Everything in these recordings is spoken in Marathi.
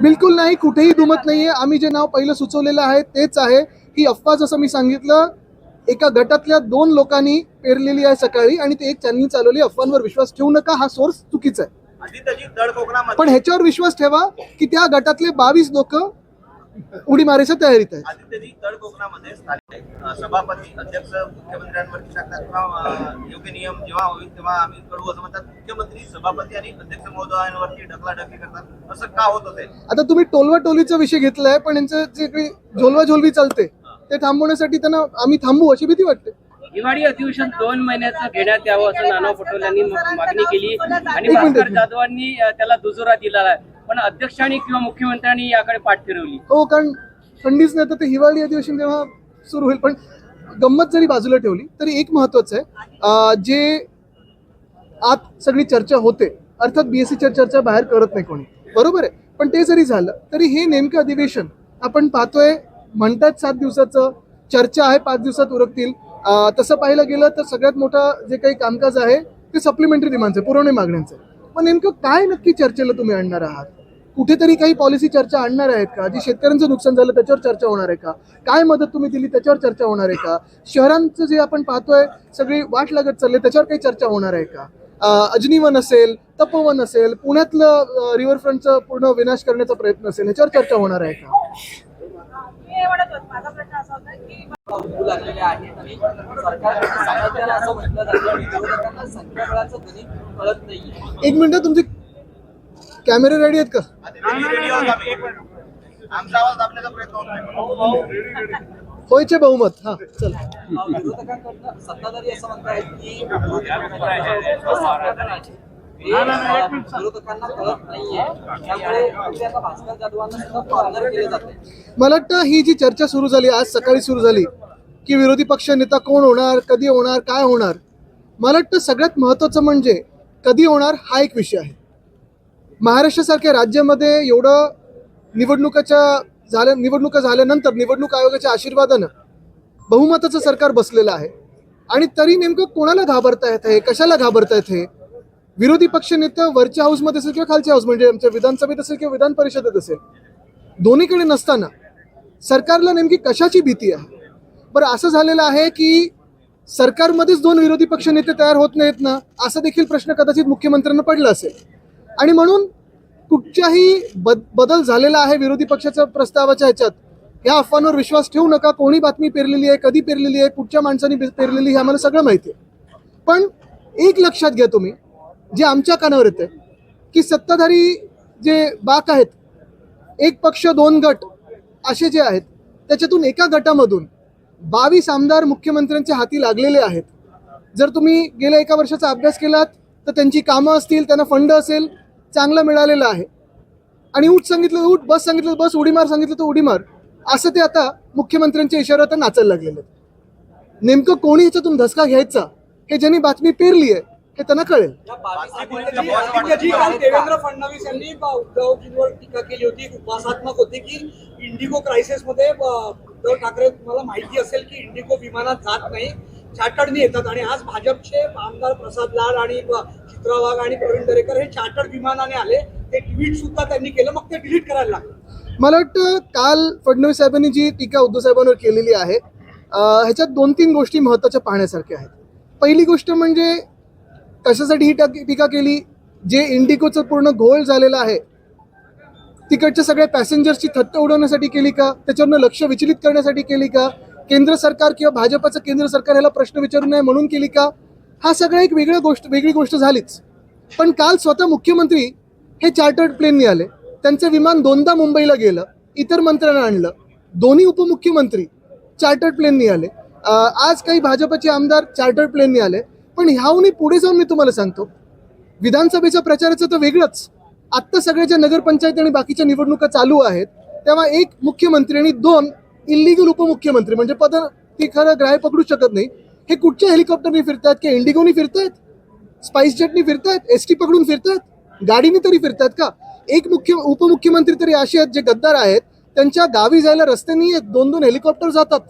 बिलकुल नाही कुठेही दुमत नाहीये. आम्ही जे नाव पहिलं सुचवलेलं आहे तेच आहे ही अफवा जसं मी सांगितलं एका गटातल्या दोन लोकांनी पेरलेली आहे सकाळी आणि ते एक त्यांनी चालवली. अफवांवर विश्वास ठेवू नका हा सोर्स चुकीचा आहे. पण ह्याच्यावर विश्वास ठेवा की त्या गटातले बावीस लोक उडी मारायच्या तयारीत आहेत आदित्यजी तळ कोकणामध्ये स्थानिक सभापती अध्यक्ष मुख्यमंत्र्यांवरती टाकतात किंवा अ, योग्य नियम जेव्हा होईल तेव्हा आम्ही करू असं म्हणतात. मुख्यमंत्री सभापती आणि अध्यक्ष महोदयांवरती ढकलाढकली करतात. असं का होत असेल? आता तुम्ही टोलवा टोलीचा विषय घेतलाय पण यांचं जे काही झोलवा झोलवी चालते ते थांबवण्यासाठी त्यांना आम्ही थांबू अशी भीती वाटते. हिवाळी अधिवेशन दोन महिन्याचं घेण्यात यावं असं नाना पटोले यांनी मागणी केली. आणि जाधवांनी त्याला दुजोरा दिला. आहे पण अध्यक्षांनी किंवा मुख्यमंत्र्यांनी याकडे पाठ फिरवली. हो कारण थंडीच नाही तर ते हिवाळी अधिवेशन तेव्हा सुरू होईल पण गंमत जरी बाजूला ठेवली तरी एक महत्वाचं आहे जे आत सगळी चर्चा होते अर्थात बीएससीच्या चर्चा बाहेर करत नाही कोणी. बरोबर आहे पण ते जरी झालं तरी हे नेमकं अधिवेशन आपण पाहतोय म्हणतात सात दिवसाचं चर्चा आहे पाच दिवसात उरकतील. तसं पाहायला गेलं तर सगळ्यात मोठं जे काही कामकाज आहे ते सप्लिमेंटरी डिमांडचं पुरवणी मागण्यांचं पण नेमकं काय नक्की चर्चेला तुम्ही आणणार आहात? कुठेतरी काही पॉलिसी चर्चा आणणार आहेत का? जी शेतकऱ्यांचं नुकसान झालं त्याच्यावर चर्चा होणार आहे का? काय मदत तुम्ही दिली त्याच्यावर चर्चा होणार आहे का? शहरांचं जे आपण पाहतोय सगळी वाट लागत चालले त्याच्यावर काही चर्चा होणार आहे का? अजनीवन असेल तपोवन असेल पुण्यातलं रिव्हरफ्रंटचं पूर्ण विनाश करण्याचा प्रयत्न असेल याच्यावर चर्चा होणार आहे का? लागलेले आहेत आणि सरकारकडे सातत्यानं असं म्हटलं जातं की विरोधकांना संख्याबळाचं गणित कळत नाहीये. एक मिनिट तुमचे कॅमेरे रेडी आहेत का. आमचा आवाज दाबण्याचा प्रयत्न होत नाही. होयचे बहुमत. हा चल. विरोधकांकडनं सत्ताधारी असं म्हणतायत की हे, मला वाटतं ही जी चर्चा सुरू झाली आज सकाळी सुरू झाली की विरोधी पक्ष नेता कोण होणार कधी होणार काय होणार मला वाटतं सगळ्यात महत्त्वाचं म्हणजे कधी होणार हा एक विषय आहे. महाराष्ट्रासारख्या राज्यामध्ये एवढं निवडणुकाच्या झाल्या निवडणुका झाल्यानंतर निवडणूक आयोगाच्या आशीर्वादानं बहुमताचं सरकार बसलेलं आहे. आणि तरी नेमकं कोणाला घाबरता येत आहे कशाला घाबरता येत हे विरोधी पक्ष नेते वरच्या हाऊसमध्ये असेल किंवा खालच्या हाऊस म्हणजे आमच्या विधानसभेत असेल किंवा विधान परिषदेत असेल दोन्हीकडे नसताना सरकारला नेमकी कशाची भीती आहे? बरं असं झालेलं आहे की सरकारमध्येच दोन विरोधी पक्ष नेते तयार होत नाहीत ना असा देखील प्रश्न कदाचित मुख्यमंत्र्यांना पडला असेल. आणि म्हणून कुठच्याही बद बदल झालेला आहे विरोधी पक्षाच्या प्रस्तावाच्या ह्याच्यात या अफवांवर विश्वास ठेवू नका. कोणी बातमी पेरलेली आहे कधी पेरलेली आहे कुठच्या माणसांनी पेरलेली हे आम्हाला सगळं माहिती आहे. पण एक लक्षात घ्या तुम्ही जे आमच्या कानावर येतं की सत्ताधारी जे बाक आहेत एक पक्ष दोन गट असे जे आहेत त्याच्यातून एका गटामधून बावीस आमदार मुख्यमंत्र्यांच्या हाती लागलेले आहेत. जर तुम्ही गेल्या एका वर्षाचा अभ्यास केलात तर त्यांची कामं असतील त्यांना फंड असेल चांगलं मिळालेलं आहे. आणि उठ सांगितलं उठ बस सांगितलं बस उडी मार सांगितलं तर उडी मार. असं ते आता मुख्यमंत्र्यांच्या इशारा आता नाचायला लागलेले आहेत. नेमकं कोणी ह्याच्यातून धसका घ्यायचा हे ज्यांनी बातमी पेरली आहे हे त्यांना कळेल. जी- काल देवेंद्र फडणवीस यांनी उद्धवजींवर टीका केली होती उपवासात्मक होती की इंडिगो क्रायसिसमध्ये ब- उद्धव ठाकरे तुम्हाला माहिती असेल की इंडिगो विमानात जात नाही चार्टर्डने येतात. आणि आज भाजपचे आमदार प्रसाद लाड आणि चित्रा वाघ आणि प्रवीण दरेकर हे चार्टर्ड विमानाने आले. ते ट्विट सुद्धा त्यांनी केलं मग ते डिलीट करायला लागलं. मला वाटतं काल फडणवीस साहेबांनी जी टीका उद्धव साहेबांवर केलेली आहे ह्याच्यात दोन तीन गोष्टी महत्त्वाच्या पाहण्यासारख्या आहेत. पहिली गोष्ट म्हणजे कशासाठी ही टीका केली जे इंडिगोचं पूर्ण घोळ झालेला आहे तिकडच्या सगळ्या पॅसेंजर्सची थत्त उडवण्यासाठी केली का? त्याच्यावरनं लक्ष विचलित करण्यासाठी केली का? केंद्र सरकार किंवा भाजपचं केंद्र सरकार ह्याला प्रश्न विचारू नये म्हणून केली का? हा सगळं एक वेगळं गोष्ट वेगळी गोष्ट झालीच. पण काल स्वतः मुख्यमंत्री हे चार्टर्ड प्लेननी आले त्यांचं विमान दोनदा मुंबईला गेलं इतर मंत्र्यांना आणलं. दोन्ही उपमुख्यमंत्री चार्टर्ड प्लेननी आले आज काही भाजपचे आमदार चार्टर्ड प्लेननी आले पण ह्याहूनही पुढे जाऊन मी तुम्हाला सांगतो विधानसभेच्या प्रचाराचं तर वेगळंच. आत्ता सगळ्याच्या नगरपंचायत आणि बाकीच्या निवडणुका चालू आहेत तेव्हा एक मुख्यमंत्री आणि दोन इल्लिगल उपमुख्यमंत्री म्हणजे पद ती खरं ग्राह्य पकडू शकत नाही. हे कुठच्या हेलिकॉप्टरनी फिरतात की इंडिगोनी फिरतायत? स्पाइस जेटनी फिरतायत? एस टी पकडून फिरतायत? गाडीने तरी फिरतायत का? एक मुख्य उपमुख्यमंत्री तरी असे आहेत जे गद्दार आहेत त्यांच्या गावी जायला रस्ते नाही आहेत दोन दोन हेलिकॉप्टर जातात.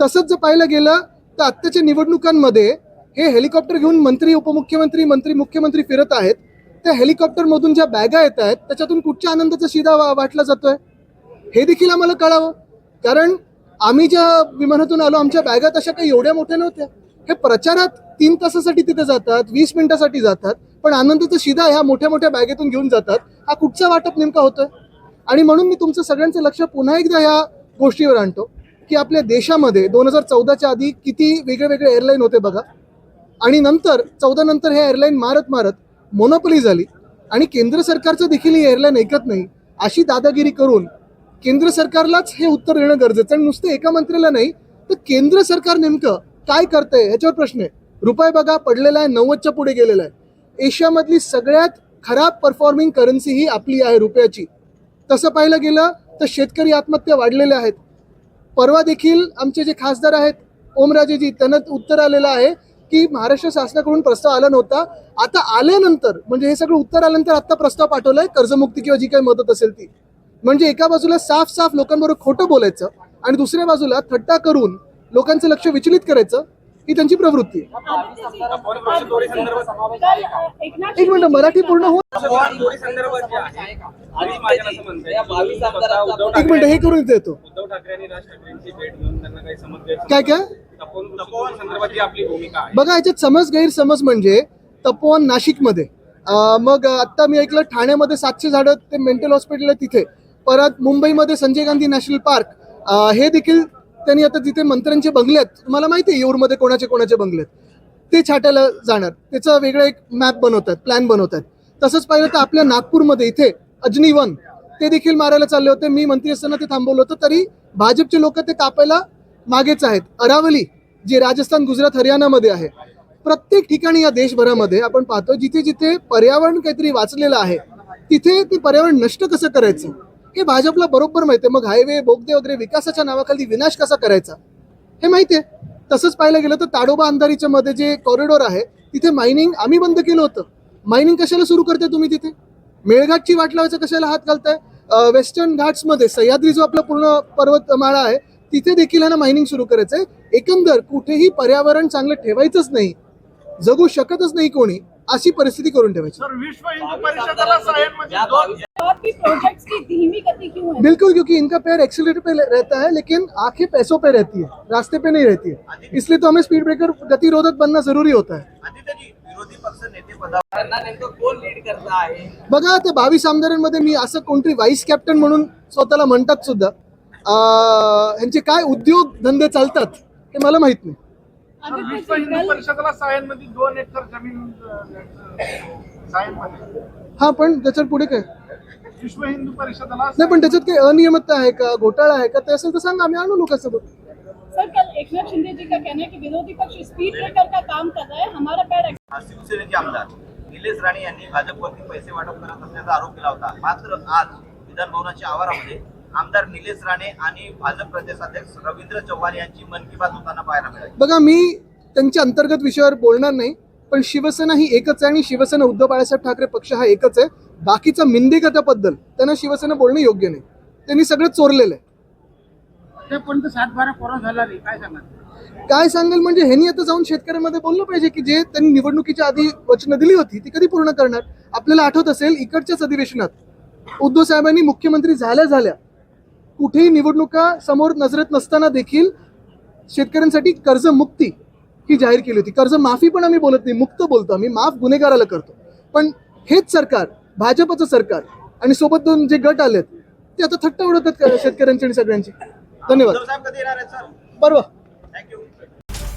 तसंच जर पाहायला गेलं तर आत्ताच्या निवडणुकांमध्ये हे हेलिकॉप्टर घेऊन मंत्री उपमुख्यमंत्री मंत्री मुख्यमंत्री फिरत आहेत. त्या हेलिकॉप्टरमधून ज्या बॅगा येत आहेत त्याच्यातून कुठच्या आनंदाचा शिदा वा- वाटला जातोय? हे देखील आम्हाला कळावं. कारण आम्ही ज्या विमानातून आलो आमच्या बॅगा तशा काही एवढ्या मोठ्या नव्हत्या. हे प्रचारात तीन तासासाठी तिथे जातात वीस मिनिटासाठी जातात पण आनंदाचा शिदा ह्या मोठ्या मोठ्या बॅगेतून घेऊन जातात. हा कुठचा वाटप नेमका होतोय? आणि म्हणून मी तुमचं सगळ्यांचं लक्ष पुन्हा एकदा ह्या गोष्टीवर आणतो की आपल्या देशामध्ये दोन हजार चौदाच्या आधी किती वेगळे वेगळे एअरलाईन होते बघा. आणि नंतर चौदा नंतर हे एअरलाईन मारत मारत मोनोपली झाली. आणि केंद्र सरकारचं देखील ही एअरलाईन ऐकत नाही अशी दादागिरी करून केंद्र सरकारलाच हे उत्तर देणं गरजेचं आणि नुसतं एका मंत्र्याला नाही तर केंद्र सरकार नेमकं काय करतंय ह्याच्यावर प्रश्न आहे. रुपये बघा पडलेला आहे नव्वदच्या पुढे गेलेला आहे. एशियामधली सगळ्यात खराब परफॉर्मिंग करन्सी ही आपली आहे रुपयाची. तसं पाहिलं गेलं तर शेतकरी आत्महत्या वाढलेल्या आहेत. परवा देखील आमचे जे खासदार आहेत ओमराजेजी त्यांना उत्तर आलेलं आहे की महाराष्ट्र शासनाकडून प्रस्ताव आला नव्हता. आता आल्यानंतर म्हणजे हे सगळं उत्तर आल्यानंतर आता प्रस्ताव पाठवलाय कर्जमुक्ती किंवा जी काही मदत असेल ती. म्हणजे एका बाजूला साफ साफ लोकांबरोबर खोटं बोलायचं आणि दुसऱ्या बाजूला थट्टा करून लोकांचं लक्ष विचलित करायचं ही त्यांची प्रवृत्ती आहे. एक मिनिट मराठी पूर्ण हो एक मिनिट हे करून देतो. उद्धव ठाकरे आणि राज ठाकरेंची भेट घेऊन त्यांना काही समज काय काय? बघा याच्यात समज गैरसमज म्हणजे तपोवन नाशिकमध्ये. मग आत्ता मी ऐकलं ठाण्यामध्ये सातशे झाडं ते मेंटल हॉस्पिटल आहे तिथे. परत मुंबईमध्ये संजय गांधी नॅशनल पार्क. हे देखील त्यांनी आता तिथे मंत्र्यांचे बंगले आहेत तुम्हाला माहिती आहे येऊरमध्ये कोणाचे कोणाचे बंगले आहेत? ते छाटायला जाणार. त्याचं वेगळं एक मॅप बनवतात प्लॅन बनवतात. तसंच पाहिलं तर आपल्या नागपूरमध्ये इथे अजनी वन ते देखील मारायला चालले होते. मी मंत्री असताना ते थांबवलं होतं तरी भाजपचे लोक ते कापायला मागेच आहेत. अरावली जे राजस्थान गुजरात हरियाणामध्ये आहे. प्रत्येक ठिकाणी या देशभरामध्ये आपण पाहतो जिथे जिथे पर्यावरण काहीतरी वाचलेलं आहे तिथे ते पर्यावरण नष्ट कसं करायचं? हे भाजपला बरोबर माहिती आहे मग हायवे बोगदे वगैरे विकासाच्या नावाखाली विनाश कसा करायचा? हे माहिती आहे तसंच पाहायला गेलं तर ताडोबा अंधारीच्या मध्ये जे कॉरिडॉर आहे तिथे मायनिंग आम्ही बंद केलं होतं. मायनिंग कशाला सुरू करते तुम्ही तिथे? मेळघाटची वाट लावायचं कशाला हात घालताय? वेस्टर्न घाट्समध्ये सह्याद्री जो आपला पूर्ण पर्वतमाळा आहे तिथे देखील यांना मायनिंग सुरू करायचंय. एकंदर कुठेही पर्यावरण चांगलं ठेवायचंच नाही. जगू शकतच नाही कोणी. अशी परिस्थिती करून ठेवायची. है बिल्कुल क्योंकि इनका पैर एक्सीटर पे रहता है लेकिन आंखें पैसों पे रहती है रास्ते पे नहीं रहती है। इसलिए तो हमें स्पीड ब्रेकर गतिरोधक बनना जरूरी होता है। आदित्यजी विरोधी पक्ष नेते पदावर त्यांना नेमकं कोण लीड करत आहे? बघा ते बावीस आमदारांमध्ये मी असं कोणतरी व्हाईस कॅप्टन म्हणून स्वतःला म्हणतात सुद्धा. अं, ह्यांचे काय उद्योग धंदे चालतात हे मला माहीत नाही. विश्व हिंदू सिंघल परिषदेला सायनमध्ये दोन एकर जमीन सायनमध्ये हा पण त्याच्यात पुढे काय? विश्व हिंदू परिषदेला नाही पण त्याच्यात काही अनियमितता आहे का? घोटाळा आहे का? ते असेल तर सांगा आम्ही आणू लोकांसोबत. सर कल एकनाथ शिंदे जी का कहना है कि विरोधी पक्ष स्पीड ब्रेकर का काम कर रहा है हमारा पैर शिवसेनेचे आमदार निलेश राणे यांनी भाजपवरती पैसे वाटप करत असल्याचा आरोप केला होता. मात्र आज विधान भवनाच्या आवारामध्ये आमदार निलेश राणे आणि भाजप प्रदेशाध्यक्ष रवींद्र चव्हाण यांची मन की बात होताना पाहायला मिळाली. बघा मी त्यांच्या अंतर्गत विषयावर बोलणार नाही पण शिवसेना ही एकच आहे आणि शिवसेना उद्धव बाळासाहेब ठाकरे पक्ष हा एकच आहे. बाकीचा मिंदेगताबद्दल त्यांना शिवसेना बोलणं योग्य नाही. त्यांनी सगळं चोरलेलं आहे. त्यापर्यंत सात बारा कोरोना झाला नाही काय सांगा काय सांगेल म्हणजे ह्यांनी आता जाऊन शेतकऱ्यांमध्ये बोललं पाहिजे की जे त्यांनी निवडणुकीच्या आधी वचनं दिली होती ती कधी पूर्ण करणार? आपल्याला आठवत असेल इकडच्याच अधिवेशनात उद्धव साहेबांनी मुख्यमंत्री झाल्या झाल्या. कुठेही निवडणुका समोर नजरेत नसताना देखील शेतकऱ्यांसाठी कर्जमुक्ती ही जाहीर केली होती. कर्ज माफी पण आम्ही बोलत नाही मुक्त बोलतो आम्ही माफ गुन्हेगाराला करतो. पण हेच सरकार भाजपचं सरकार आणि सोबत दोन जे गट आलेत ते आता थट्ट उडवतात शेतकऱ्यांची आणि सगळ्यांची? धन्यवाद. परवा. थँक्यू